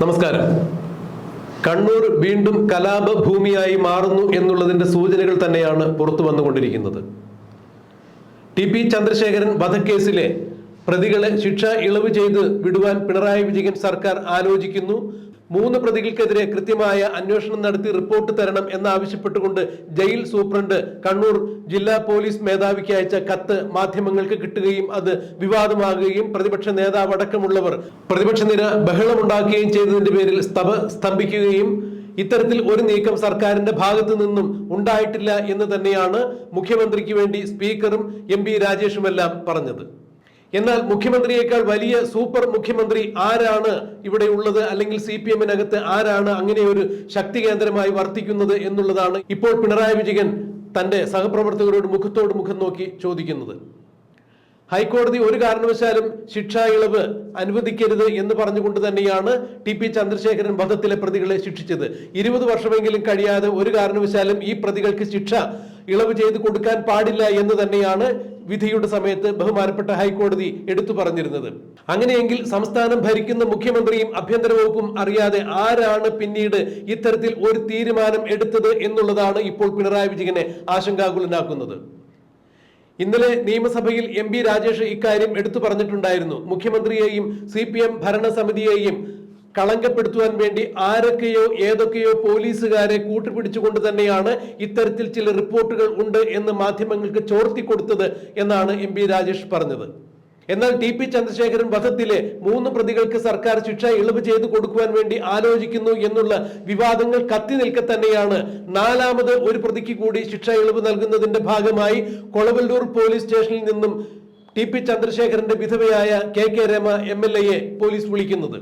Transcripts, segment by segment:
നമസ്കാരം. കണ്ണൂർ വീണ്ടും കലാപ ഭൂമിയായി മാറുന്നു എന്നുള്ളതിന്റെ സൂചനകൾ തന്നെയാണ് പുറത്തു വന്നുകൊണ്ടിരിക്കുന്നത്. ടി പി ചന്ദ്രശേഖരൻ വധക്കേസിലെ പ്രതികളെ ശിക്ഷ ഇളവ് ചെയ്ത് വിടുവാൻ പിണറായി വിജയൻ സർക്കാർ ആലോചിക്കുന്നു. മൂന്ന് പ്രതികൾക്കെതിരെ കൃത്യമായ അന്വേഷണം നടത്തി റിപ്പോർട്ട് തരണം എന്നാവശ്യപ്പെട്ടുകൊണ്ട് ജയിൽ സൂപ്രണ്ട് കണ്ണൂർ ജില്ലാ പോലീസ് മേധാവിക്ക് അയച്ച കത്ത് മാധ്യമങ്ങൾക്ക് കിട്ടുകയും അത് വിവാദമാകുകയും പ്രതിപക്ഷ നേതാവ് അടക്കമുള്ളവർ പ്രതിപക്ഷ നിര ബഹളമുണ്ടാക്കുകയും ചെയ്തതിന്റെ പേരിൽ സ്തഭ സ്തംഭിക്കുകയും ഇത്തരത്തിൽ ഒരു നീക്കം സർക്കാരിന്റെ ഭാഗത്തു നിന്നും ഉണ്ടായിട്ടില്ല എന്ന് തന്നെയാണ് മുഖ്യമന്ത്രിക്ക് വേണ്ടി സ്പീക്കറും എം പി രാജേഷുമെല്ലാം പറഞ്ഞത്. എന്നാൽ മുഖ്യമന്ത്രിയേക്കാൾ വലിയ സൂപ്പർ മുഖ്യമന്ത്രി ആരാണ് ഇവിടെ ഉള്ളത്? അല്ലെങ്കിൽ സി പി എമ്മിനകത്ത് ആരാണ് അങ്ങനെ ഒരു ശക്തി കേന്ദ്രമായി വർത്തിക്കുന്നത് എന്നുള്ളതാണ് ഇപ്പോൾ പിണറായി വിജയൻ തന്റെ സഹപ്രവർത്തകരോട് മുഖത്തോട് മുഖം നോക്കി ചോദിക്കുന്നത്. ഹൈക്കോടതി ഒരു കാരണവശാലും ശിക്ഷാ ഇളവ് അനുവദിക്കരുത് എന്ന് പറഞ്ഞുകൊണ്ട് തന്നെയാണ് ടി പി ചന്ദ്രശേഖരൻ വധത്തിലെ പ്രതികളെ ശിക്ഷിച്ചത്. ഇരുപത് വർഷമെങ്കിലും കഴിയാതെ ഒരു കാരണവശാലും ഈ പ്രതികൾക്ക് ശിക്ഷ ഇളവ് ചെയ്ത് കൊടുക്കാൻ പാടില്ല എന്ന് തന്നെയാണ് വിധിയുടെ സമയത്ത് ബഹുമാനപ്പെട്ട ഹൈക്കോടതി എടുത്തു പറഞ്ഞിരുന്നത്. അങ്ങനെയെങ്കിൽ സംസ്ഥാനം ഭരിക്കുന്ന മുഖ്യമന്ത്രിയും ആഭ്യന്തര വകുപ്പും അറിയാതെ ആരാണ് പിന്നീട് ഇത്തരത്തിൽ ഒരു തീരുമാനം എടുത്തത് എന്നുള്ളതാണ് ഇപ്പോൾ പിണറായി വിജയനെ ആശങ്കാകുലനാക്കുന്നത്. ഇന്നലെ നിയമസഭയിൽ എം പി രാജേഷ് ഇക്കാര്യം എടുത്തു പറഞ്ഞിട്ടുണ്ടായിരുന്നു. മുഖ്യമന്ത്രിയെയും സി പി എം ഭരണസമിതിയെയും കളങ്കപ്പെടുത്തുവാൻ വേണ്ടി ആരൊക്കെയോ ഏതൊക്കെയോ പോലീസുകാരെ കൂട്ടുപിടിച്ചുകൊണ്ട് തന്നെയാണ് ഇത്തരത്തിൽ ചില റിപ്പോർട്ടുകൾ ഉണ്ട് എന്ന് മാധ്യമങ്ങൾക്ക് ചോർത്തി കൊടുത്തത് എന്നാണ് എം പി രാജേഷ് പറഞ്ഞത്. എന്നാൽ ടി പി ചന്ദ്രശേഖരൻ വധത്തിലെ മൂന്ന് പ്രതികൾക്ക് സർക്കാർ ശിക്ഷ ഇളവ് ചെയ്തു കൊടുക്കുവാൻ വേണ്ടി ആലോചിക്കുന്നു എന്നുള്ള വിവാദങ്ങൾ കത്തി നിൽക്കെ തന്നെയാണ് നാലാമത് ഒരു പ്രതിക്ക് കൂടി ശിക്ഷ ഇളവ് നൽകുന്നതിന്റെ ഭാഗമായി കൊളവല്ലൂർ പോലീസ് സ്റ്റേഷനിൽ നിന്നും ടി പി ചന്ദ്രശേഖരന്റെ വിധവയായ K K Rama M L എയെ police വിളിക്കുന്നത്.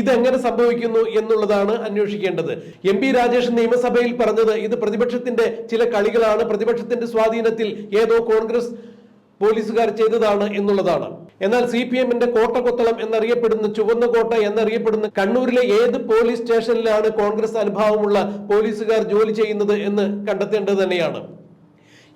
ഇതെങ്ങനെ സംഭവിക്കുന്നു എന്നുള്ളതാണ് അന്വേഷിക്കേണ്ടത്. എം പി രാജേഷ് നിയമസഭയിൽ പറഞ്ഞത് ഇത് പ്രതിപക്ഷത്തിന്റെ ചില കളികളാണ് പ്രതിപക്ഷത്തിന്റെ സ്വാധീനത്തിൽ ഏതോ കോൺഗ്രസ് പോലീസുകാർ ചെയ്തതാണ് എന്നുള്ളതാണ്. എന്നാൽ സി പി എമ്മിന്റെ കോട്ടകൊത്തളം എന്നറിയപ്പെടുന്ന ചുവന്ന കോട്ട എന്നറിയപ്പെടുന്ന കണ്ണൂരിലെ ഏത് പോലീസ് സ്റ്റേഷനിലാണ് കോൺഗ്രസ് അനുഭാവമുള്ള പോലീസുകാർ ജോലി ചെയ്യുന്നത് എന്ന് കണ്ടെത്തേണ്ടത് തന്നെയാണ്.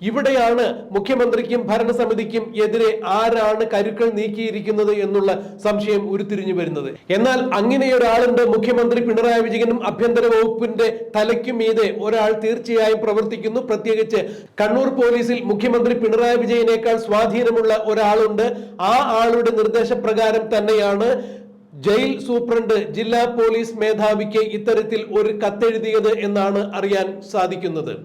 ഇവിടെയാണ് മുഖ്യമന്ത്രിക്കും ഭരണസമിതിക്കും എതിരെ ആരാണ് കരുക്കൾ നീക്കിയിരിക്കുന്നത് എന്നുള്ള സംശയം ഉരുത്തിരിഞ്ഞു വരുന്നത്. എന്നാൽ അങ്ങനെ ഒരാളുണ്ട് മുഖ്യമന്ത്രി പിണറായി വിജയനും ആഭ്യന്തര വകുപ്പിന്റെ തലയ്ക്കും മീതെ ഒരാൾ തീർച്ചയായും പ്രവർത്തിക്കുന്നു. പ്രത്യേകിച്ച് കണ്ണൂർ പോലീസിൽ മുഖ്യമന്ത്രി പിണറായി വിജയനേക്കാൾ സ്വാധീനമുള്ള ഒരാളുണ്ട്. ആ ആളുടെ നിർദ്ദേശപ്രകാരം തന്നെയാണ് ജയിൽ സൂപ്രണ്ട് ജില്ലാ പോലീസ് മേധാവിക്ക് ഇത്തരത്തിൽ ഒരു കത്തെഴുതിയത് എന്നാണ് അറിയാൻ സാധിക്കുന്നത്.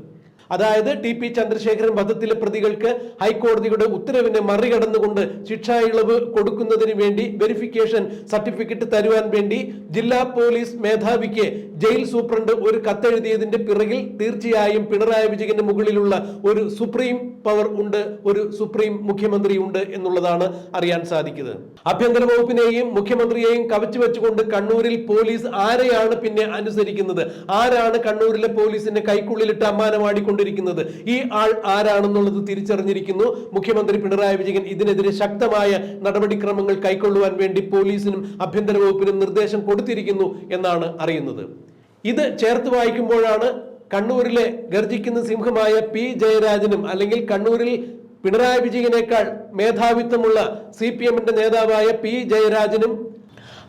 അതായത് ടി പി ചന്ദ്രശേഖരൻ വധത്തിലെ പ്രതികൾക്ക് ഹൈക്കോടതിയുടെ ഉത്തരവിനെ മറികടന്നുകൊണ്ട് ശിക്ഷാ ഇളവ് കൊടുക്കുന്നതിന് വേണ്ടി വെരിഫിക്കേഷൻ സർട്ടിഫിക്കറ്റ് തരുവാൻ വേണ്ടി ജില്ലാ പോലീസ് മേധാവിക്ക് ജയിൽ സൂപ്രണ്ട് ഒരു കത്തെഴുതിയതിന്റെ പിറകിൽ തീർച്ചയായും പിണറായി വിജയന്റെ മുകളിലുള്ള ഒരു സുപ്രീം പവർ ഉണ്ട് ഒരു സുപ്രീം മുഖ്യമന്ത്രി ഉണ്ട് എന്നുള്ളതാണ് അറിയാൻ സാധിക്കുന്നത്. ആഭ്യന്തര വകുപ്പിനെയും മുഖ്യമന്ത്രിയെയും കവച്ചു വെച്ചുകൊണ്ട് കണ്ണൂരിൽ പോലീസ് ആരെയാണ് പിന്നെ അനുസരിക്കുന്നത്? ആരാണ് കണ്ണൂരിലെ പോലീസിന്റെ കൈക്കുള്ളിലിട്ട് അമ്മാനമാടിക്കൊണ്ടിരിക്കുന്നത് ഈ ആൾ ആരാണെന്നുള്ളത് തിരിച്ചറിഞ്ഞിരിക്കുന്നു. മുഖ്യമന്ത്രി പിണറായി വിജയൻ ഇതിനെതിരെ ശക്തമായ നടപടിക്രമങ്ങൾ കൈക്കൊള്ളുവാൻ വേണ്ടി പോലീസിനും ആഭ്യന്തര വകുപ്പിനും നിർദ്ദേശം കൊടുത്തിരിക്കുന്നു എന്നാണ് അറിയുന്നത്. ഇത് ചേർത്ത് വായിക്കുമ്പോഴാണ് കണ്ണൂരിലെ ഗർജിക്കുന്ന സിംഹമായ പി ജയരാജനും അല്ലെങ്കിൽ കണ്ണൂരിൽ പിണറായി വിജയനേക്കാൾ മേധാവിത്വമുള്ള സി പി എമ്മിന്റെ നേതാവായ പി ജയരാജനും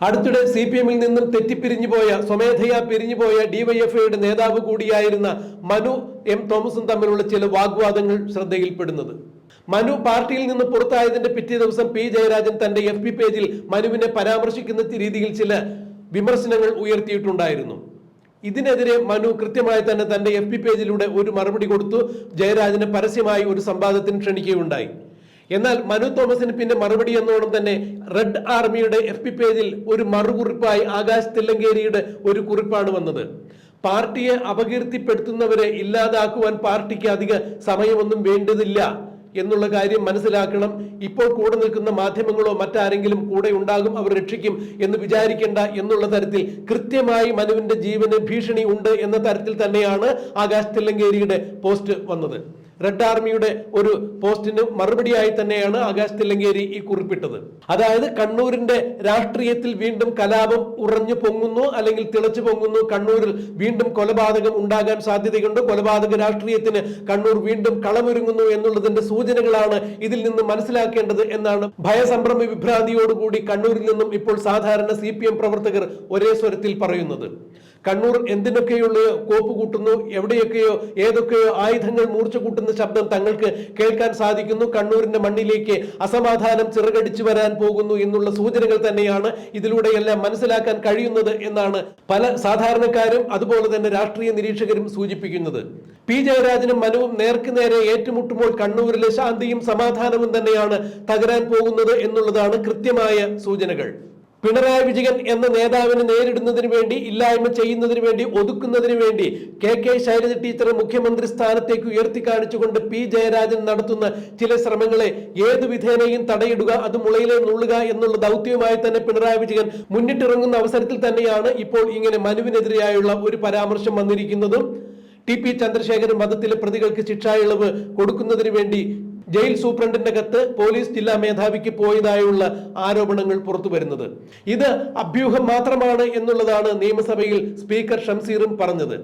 അടുത്തിടെ സി പി എമ്മിൽ നിന്നും തെറ്റിപ്പിരിഞ്ഞു പോയ സ്വമേധയാ പിരിഞ്ഞു പോയ ഡിവൈഎഫ്ഐയുടെ നേതാവ് കൂടിയായിരുന്ന മനു എം തോമസും തമ്മിലുള്ള ചില വാഗ്വാദങ്ങൾ ശ്രദ്ധയിൽപ്പെടുന്നത്. മനു പാർട്ടിയിൽ നിന്ന് പുറത്തായതിന്റെ പിറ്റേ ദിവസം പി ജയരാജൻ തന്റെ എഫ് പേജിൽ മനുവിനെ പരാമർശിക്കുന്ന രീതിയിൽ ചില വിമർശനങ്ങൾ ഉയർത്തിയിട്ടുണ്ടായിരുന്നു. ഇതിനെതിരെ മനു കൃത്യമായി തന്നെ തന്റെ എഫ് പി പേജിലൂടെ ഒരു മറുപടി കൊടുത്തു. ജയരാജന് പരസ്യമായി ഒരു സംവാദത്തിന് ക്ഷണിക്കുകയുണ്ടായി. എന്നാൽ മനു തോമസിന് പിന്നെ മറുപടി എന്നോണം തന്നെ റെഡ് ആർമിയുടെ എഫ് പി പേജിൽ ഒരു മറുകുറിപ്പായി ആകാശ് തില്ലങ്കേരിയുടെ ഒരു കുറിപ്പാണ് വന്നത്. പാർട്ടിയെ അപകീർത്തിപ്പെടുത്തുന്നവരെ ഇല്ലാതാക്കുവാൻ പാർട്ടിക്ക് അധിക സമയമൊന്നും വേണ്ടതില്ല. എന്നുള്ള കാര്യം മനസ്സിലാക്കണം. ഇപ്പോൾ കൂടെ നിൽക്കുന്ന മാധ്യമങ്ങളോ മറ്റാരെങ്കിലും കൂടെ ഉണ്ടാകും അവർ രക്ഷിക്കും എന്ന് വിചാരിക്കേണ്ട എന്നുള്ള തരത്തിൽ കൃത്യമായി മനുവിന്റെ ജീവന് ഭീഷണി ഉണ്ട് എന്ന തരത്തിൽ തന്നെയാണ് ആകാശ് തില്ലങ്കേരിയുടെ പോസ്റ്റ് വന്നത്. റെഡ് ആർമിയുടെ ഒരു പോസ്റ്റിന് മറുപടിയായി തന്നെയാണ് ആകാശ് തില്ലങ്കേരി ഈ കുറിപ്പിട്ടത്. അതായത് കണ്ണൂരിന്റെ രാഷ്ട്രീയത്തിൽ വീണ്ടും കലാപം ഉറഞ്ഞു പൊങ്ങുന്നു അല്ലെങ്കിൽ തിളച്ചു പൊങ്ങുന്നു. കണ്ണൂരിൽ വീണ്ടും കൊലപാതകം ഉണ്ടാകാൻ സാധ്യതയുണ്ട്. കൊലപാതക രാഷ്ട്രീയത്തിന് കണ്ണൂർ വീണ്ടും കളമൊരുങ്ങുന്നു എന്നുള്ളതിന്റെ സൂചനകളാണ് ഇതിൽ നിന്ന് മനസ്സിലാക്കേണ്ടത് എന്നാണ് ഭയസംഭ്രമ വിഭ്രാന്തിയോടുകൂടി കണ്ണൂരിൽ നിന്നും ഇപ്പോൾ സാധാരണ സി പ്രവർത്തകർ ഒരേ സ്വരത്തിൽ പറയുന്നത്. കണ്ണൂർ എന്തിനൊക്കെയുള്ള കോപ്പ് കൂട്ടുന്നു? എവിടെയൊക്കെയോ ഏതൊക്കെയോ ആയുധങ്ങൾ മൂർച്ച കൂട്ടുന്ന ശബ്ദം തങ്ങൾക്ക് കേൾക്കാൻ സാധിക്കുന്നു. കണ്ണൂരിന്റെ മണ്ണിലേക്ക് അസമാധാനം ചിറകടിച്ചു വരാൻ പോകുന്നു എന്നുള്ള സൂചനകൾ തന്നെയാണ് ഇതിലൂടെയെല്ലാം മനസ്സിലാക്കാൻ കഴിയുന്നത് എന്നാണ് പല സാധാരണക്കാരും അതുപോലെ തന്നെ രാഷ്ട്രീയ നിരീക്ഷകരും സൂചിപ്പിക്കുന്നത്. പി. ജയരാജനും മനുവും നേർക്ക് നേരെ ഏറ്റുമുട്ടുമ്പോൾ കണ്ണൂരിലെ ശാന്തിയും സമാധാനവും തന്നെയാണ് തകരാൻ പോകുന്നത് എന്നുള്ളതാണ് കൃത്യമായ സൂചനകൾ. പിണറായി വിജയൻ എന്ന നേതാവിനെ നേരിടുന്നതിന് വേണ്ടി ഇല്ലായ്മ ചെയ്യുന്നതിന് വേണ്ടി ഒതുക്കുന്നതിന് വേണ്ടി കെ കെ ശൈലജ ടീച്ചറെ മുഖ്യമന്ത്രി സ്ഥാനത്തേക്ക് ഉയർത്തി കാണിച്ചുകൊണ്ട് പി ജയരാജൻ നടത്തുന്ന ചില ശ്രമങ്ങളെ ഏതു വിധേനയും തടയിടുക അത് മുളയിലെ നുള്ളുക എന്നുള്ള ദൗത്യവുമായി തന്നെ പിണറായി വിജയൻ മുന്നിട്ടിറങ്ങുന്ന അവസരത്തിൽ തന്നെയാണ് ഇപ്പോൾ ഇങ്ങനെ മനുവിനെതിരെയായുള്ള ഒരു പരാമർശം വന്നിരിക്കുന്നതും. ടി പി ചന്ദ്രശേഖരൻ വധത്തിലെ പ്രതികൾക്ക് ശിക്ഷാ ഇളവ് കൊടുക്കുന്നതിന് വേണ്ടി ജയിൽ സൂപ്രണ്ടിന്റെ കത്ത് പോലീസ് ജില്ലാ മേധാവിക്ക് പോയതായുള്ള ആരോപണങ്ങൾ പുറത്തു വരുന്നത്. ഇത് അഭ്യൂഹം മാത്രമാണ് എന്നുള്ളതാണ് നിയമസഭയിൽ സ്പീക്കർ ഷംസീറും പറഞ്ഞത്.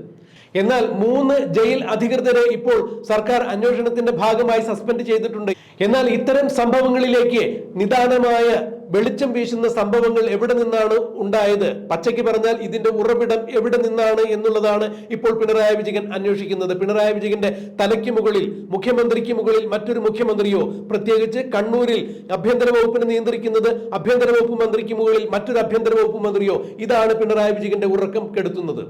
എന്നാൽ മൂന്ന് ജയിൽ അധികൃതരെ ഇപ്പോൾ സർക്കാർ അന്വേഷണത്തിന്റെ ഭാഗമായി സസ്പെൻഡ് ചെയ്തിട്ടുണ്ട്. എന്നാൽ ഇത്തരം സംഭവങ്ങളിലേക്ക് നിദാനമായ വെളിച്ചം വീശുന്ന സംഭവങ്ങൾ എവിടെ നിന്നാണ് ഉണ്ടായത്? പച്ചയ്ക്ക് പറഞ്ഞാൽ ഇതിന്റെ ഉറവിടം എവിടെ നിന്നാണ് എന്നുള്ളതാണ് ഇപ്പോൾ പിണറായി വിജയൻ അന്വേഷിക്കുന്നത്. പിണറായി വിജയന്റെ തലയ്ക്ക് മുകളിൽ മുഖ്യമന്ത്രിക്ക് മുകളിൽ മറ്റൊരു മുഖ്യമന്ത്രിയോ പ്രത്യേകിച്ച് കണ്ണൂരിൽ ആഭ്യന്തര വകുപ്പിനെ നിയന്ത്രിക്കുന്നത് ആഭ്യന്തര വകുപ്പ് മന്ത്രിക്ക് മുകളിൽ മറ്റൊരു ആഭ്യന്തര വകുപ്പ് മന്ത്രിയോ ഇതാണ് പിണറായി വിജയന്റെ ഉറക്കം കെടുത്തുന്നത്.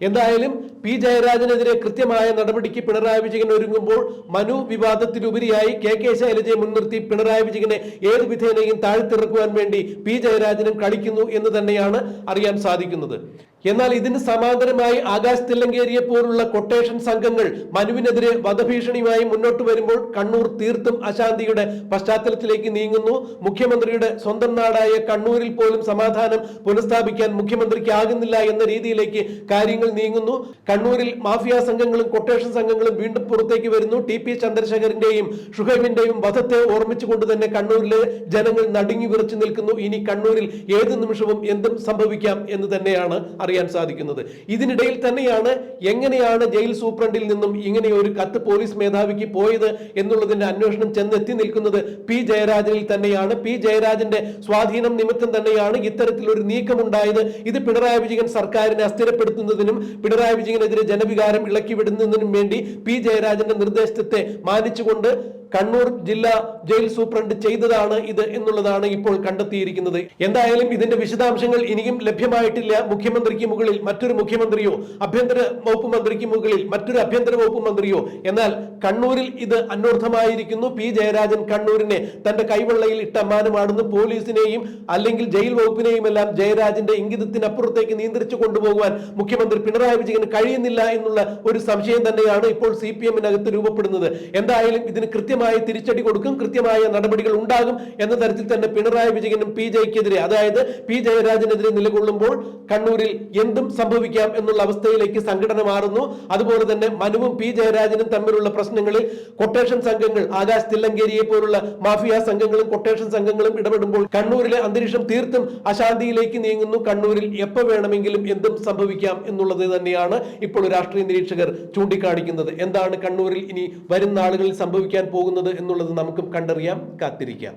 എന്തായാലും പി ജയരാജനെതിരെ കൃത്യമായ നടപടിക്ക് പിണറായി വിജയൻ ഒരുങ്ങുമ്പോൾ മനു വിവാദത്തിലുപരിയായി കെ കെ ശൈലജയെ മുൻനിർത്തി പിണറായി വിജയനെ ഏത് വിധേനയും താഴ്ത്തിറക്കുവാൻ വേണ്ടി പി ജയരാജനും കളിക്കുന്നു എന്ന് തന്നെയാണ് അറിയാൻ സാധിക്കുന്നത്. എന്നാൽ ഇതിന് സമാന്തരമായി ആകാശ് തില്ലങ്കേരിയെ പോലുള്ള കൊട്ടേഷൻ സംഘങ്ങൾ മനുവിനെതിരെ വധഭീഷണിയുമായി മുന്നോട്ട് വരുമ്പോൾ കണ്ണൂർ തീർത്തും അശാന്തിയുടെ പശ്ചാത്തലത്തിലേക്ക് നീങ്ങുന്നു. മുഖ്യമന്ത്രിയുടെ സ്വന്തം നാടായ കണ്ണൂരിൽ പോലും സമാധാനം പുനഃസ്ഥാപിക്കാൻ മുഖ്യമന്ത്രിക്ക് ആകുന്നില്ല എന്ന രീതിയിലേക്ക് കാര്യങ്ങൾ നീങ്ങുന്നു. കണ്ണൂരിൽ മാഫിയ സംഘങ്ങളും കൊട്ടേഷൻ സംഘങ്ങളും വീണ്ടും പുറത്തേക്ക് വരുന്നു. ടി പി ചന്ദ്രശേഖരന്റെയും ഷുഹൈബിന്റെയും വധത്തെ ഓർമ്മിച്ചുകൊണ്ട് തന്നെ കണ്ണൂരിലെ ജനങ്ങൾ നടുങ്ങി വിറച്ചു നിൽക്കുന്നു. ഇനി കണ്ണൂരിൽ ഏത് നിമിഷവും എന്തും സംഭവിക്കാം എന്ന് തന്നെയാണ് അറിയാൻ സാധിക്കുന്നത്. ഇതിനിടയിൽ തന്നെയാണ് എങ്ങനെയാണ് ജയിൽ സൂപ്രണ്ടിൽ നിന്നും ഇങ്ങനെ ഒരു കത്ത് പോലീസ് മേധാവിക്ക് പോയത് എന്നുള്ളതിന്റെ അന്വേഷണം ചെന്നെത്തി നിൽക്കുന്നത് പി ജയരാജനിൽ തന്നെയാണ്. പി ജയരാജന്റെ സ്വാധീനം നിമിത്തം തന്നെയാണ് ഇത്തരത്തിലൊരു നീക്കമുണ്ടായത്. ഇത് പിണറായി വിജയൻ സർക്കാരിനെ അസ്ഥിരപ്പെടുത്തുന്നതിനും പിണറായി വിജയനെതിരെ ജനവികാരം ഇളക്കി വിടുന്നതിനും വേണ്ടി പി ജയരാജന്റെ നിർദ്ദേശത്തെ മാനിച്ചുകൊണ്ട് കണ്ണൂർ ജില്ലാ ജയിൽ സൂപ്രണ്ട് ചെയ്തതാണ് ഇത് എന്നുള്ളതാണ് ഇപ്പോൾ കണ്ടെത്തിയിരിക്കുന്നത്. എന്തായാലും ഇതിന്റെ വിശദാംശങ്ങൾ ഇനിയും ലഭ്യമായിട്ടില്ല. മുഖ്യമന്ത്രിക്ക് മുകളിൽ മറ്റൊരു മുഖ്യമന്ത്രിയോ ആഭ്യന്തര വകുപ്പ് മന്ത്രിക്ക് മുകളിൽ മറ്റൊരു ആഭ്യന്തര വകുപ്പ് മന്ത്രിയോ. എന്നാൽ കണ്ണൂരിൽ ഇത് അന്വർത്ഥമായിരിക്കുന്നു. പി. ജയരാജൻ കണ്ണൂരിനെ തന്റെ കൈവെള്ളയിൽ ഇട്ടമ്മാനമാടുന്നു പോലീസിനെയും അല്ലെങ്കിൽ ജയിൽ വകുപ്പിനെയും എല്ലാം ജയരാജന്റെ ഇംഗിതത്തിനപ്പുറത്തേക്ക് നിയന്ത്രിച്ചു കൊണ്ടുപോകുവാൻ മുഖ്യമന്ത്രി പിണറായി വിജയന് കഴിയുന്നില്ല എന്നുള്ള ഒരു സംശയം തന്നെയാണ് ഇപ്പോൾ സി പി എമ്മിനകത്ത് രൂപപ്പെടുന്നത്. എന്തായാലും ഇതിന് കൃത്യമായ തിരിച്ചടി കൊടുക്കും കൃത്യമായ നടപടികൾ ഉണ്ടാകും എന്ന തരത്തിൽ തന്നെ പിണറായി വിജയനും പി ജയ്ക്കെതിരെ അതായത് പി ജയരാജനെതിരെ നിലകൊള്ളുമ്പോൾ കണ്ണൂരിൽ എന്തും സംഭവിക്കാം എന്നുള്ള അവസ്ഥയിലേക്ക് സംഘടന മാറുന്നു. അതുപോലെ തന്നെ മനുവും പി ജയരാജനും തമ്മിലുള്ള പ്രശ്നങ്ങളിൽ കൊട്ടേഷൻ സംഘങ്ങൾ ആകാശ് തില്ലങ്കേരിയെ പോലുള്ള മാഫിയ സംഘങ്ങളും കൊട്ടേഷൻ സംഘങ്ങളും ഇടപെടുമ്പോൾ കണ്ണൂരിലെ അന്തരീക്ഷം തീർത്തും അശാന്തിയിലേക്ക് നീങ്ങുന്നു. കണ്ണൂരിൽ എപ്പോൾ വേണമെങ്കിലും എന്തും സംഭവിക്കാം എന്നുള്ളത് തന്നെയാണ് ഇപ്പോൾ രാഷ്ട്രീയ നിരീക്ഷകർ ചൂണ്ടിക്കാണിക്കുന്നത്. എന്താണ് കണ്ണൂരിൽ ഇനി വരുന്ന ആളുകളിൽ സംഭവിക്കാൻ പോകുന്നത് എന്നുള്ളത് നമുക്കും കണ്ടറിയാം കാത്തിരിക്കാം.